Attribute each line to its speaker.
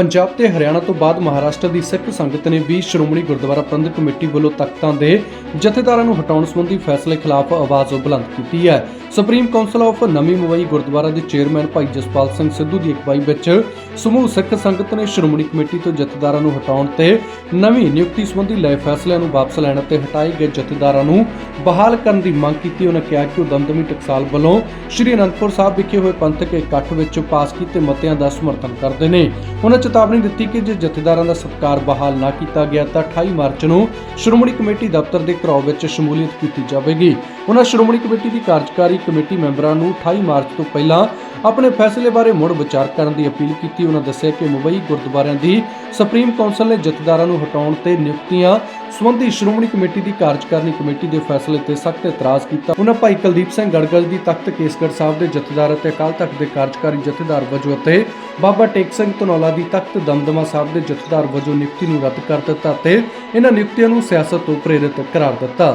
Speaker 1: ਪੰਜਾਬ ਤੇ ਹਰਿਆਣਾ ਤੋਂ ਬਾਅਦ ਮਹਾਰਾਸ਼ਟਰ ਦੀ ਸਿੱਖ ਸੰਗਤ ਨੇ ਵੀ ਸ਼੍ਰੋਮਣੀ ਗੁਰਦੁਆਰਾ ਪ੍ਰਬੰਧਕ ਕਮੇਟੀ ਵੱਲੋਂ ਤਖਤਾਂ ਦੇ ਜਥੇਦਾਰਾਂ ਨੂੰ ਹਟਾਉਣ ਸੰਬੰਧੀ ਫੈਸਲੇ ਖਿਲਾਫ ਆਵਾਜ਼ ਬੁਲੰਦ ਕੀਤੀ ਹੈ। ਸੁਪਰੀਮ ਕਾਉਂਸਲ ਆਫ ਨਵੀਂ ਮੁੰਬਈ ਗੁਰਦੁਆਰਾ ਦੇ ਚੇਅਰਮੈਨ ਭਾਈ ਜਸਪਾਲ ਸਿੰਘ ਸਿੱਧੂ ਦੀ ਅਗਵਾਈ ਵਿੱਚ ਸਮੂਹ ਸਿੱਖ ਸੰਗਤ ਨੇ ਸ਼੍ਰੋਮਣੀ ਕਮੇਟੀ ਤੋਂ ਜਥੇਦਾਰਾਂ ਨੂੰ ਹਟਾਉਣ ਤੇ ਨਵੀਂ ਨਿਯੁਕਤੀ ਸੰਬੰਧੀ ਲਏ ਫੈਸਲਿਆਂ ਨੂੰ ਵਾਪਸ ਲੈਣ ਅਤੇ ਹਟਾਏ ਗਏ ਜਥੇਦਾਰਾਂ ਨੂੰ ਬਹਾਲ ਕਰਨ ਦੀ ਮੰਗ ਕੀਤੀ। ਉਹਨਾਂ ਕਿਹਾ ਕਿ ਉਹ ਦਮਦਮੀ ਟਕਸਾਲ ਵੱਲੋਂ ਸ਼੍ਰੀ ਅਨੰਦਪੁਰ ਸਾਹਿਬ ਵਿਖੇ ਹੋਏ ਪੰਥਕ ਇਕੱਠ ਵਿੱਚ ਪਾਸ ਕੀਤੇ ਮਤਿਆਂ ਦਾ ਸਮਰਥਨ ਕਰਦੇ ਨੇ। ਉਹਨਾਂ ਚੇਤਾਵਨੀ ਦਿੱਤੀ ਕਿ ਜੇ ਜਥੇਦਾਰਾਂ ਦਾ ਸਤਕਾਰ ਬਹਾਲ ਨਾ ਕੀਤਾ ਗਿਆ ਤਾਂ 28 ਮਾਰਚ ਨੂੰ ਸ਼੍ਰੋਮਣੀ ਕਮੇਟੀ ਦਫ਼ਤਰ ਦੇ ਘਰਾਓ ਵਿੱਚ ਸ਼ਮੂਲੀਅਤ ਕੀਤੀ ਜਾਵੇਗੀ। ਉਹਨਾਂ ਸ਼੍ਰੋਮਣੀ ਕਮੇਟੀ ਦੀ ਕਾਰਜਕਾਰੀ ਕਮੇਟੀ ਮੈਂਬਰਾਂ ਨੂੰ 28 ਮਾਰਚ ਤੋਂ ਪਹਿਲਾਂ ਆਪਣੇ ਫੈਸਲੇ ਬਾਰੇ ਮੁੜ ਵਿਚਾਰ ਕਰਨ ਦੀ ਅਪੀਲ ਕੀਤੀ। ਉਹਨਾਂ ਦੱਸਿਆ ਕਿ ਮੁੰਬਈ ਗੁਰਦੁਆਰਿਆਂ ਦੀ ਸੁਪਰੀਮ ਕਾਉਂਸਲ ਨੇ ਜਥੇਦਾਰਾਂ ਨੂੰ ਹਟਾਉਣ ਤੇ ਨਿਯੁਕਤੀਆਂ ਸੰਬੰਧੀ ਸ਼੍ਰੋਮਣੀ ਕਮੇਟੀ ਦੀ ਕਾਰਜਕਾਰਨੀ ਕਮੇਟੀ ਦੇ ਫੈਸਲੇ ਤੇ ਸਖਤ ਇਤਰਾਜ਼ ਕੀਤਾ। ਉਹਨਾਂ ਭਾਈ ਕੁਲਦੀਪ ਸਿੰਘ ਗੜਗੜ ਦੀ ਤਖਤ ਕੇਸਗੜ੍ਹ ਸਾਹਿਬ ਦੇ ਜਥੇਦਾਰ ਅਤੇ ਅਕਾਲ ਤਖਤ ਦੇ ਕਾਰਜਕਾਰੀ ਜਥੇਦਾਰ ਵਜੋਂ ਅਤੇ ਬਾਬਾ ਟੇਕ ਸਿੰਘ ਧਨੌਲਾ ਦੀ ਤਖਤ ਦਮਦਮਾ ਸਾਹਿਬ ਦੇ ਜਥੇਦਾਰ ਵਜੋਂ ਨਿਯੁਕਤੀ ਨੂੰ ਰੱਦ ਕਰ ਦਿੱਤਾ ਤੇ ਇਹਨਾਂ ਨਿਯੁਕਤੀਆਂ ਨੂੰ ਸਿਆਸਤ ਤੋਂ ਪ੍ਰੇਰਿਤ ਕਰਾਰ ਦਿੱਤਾ।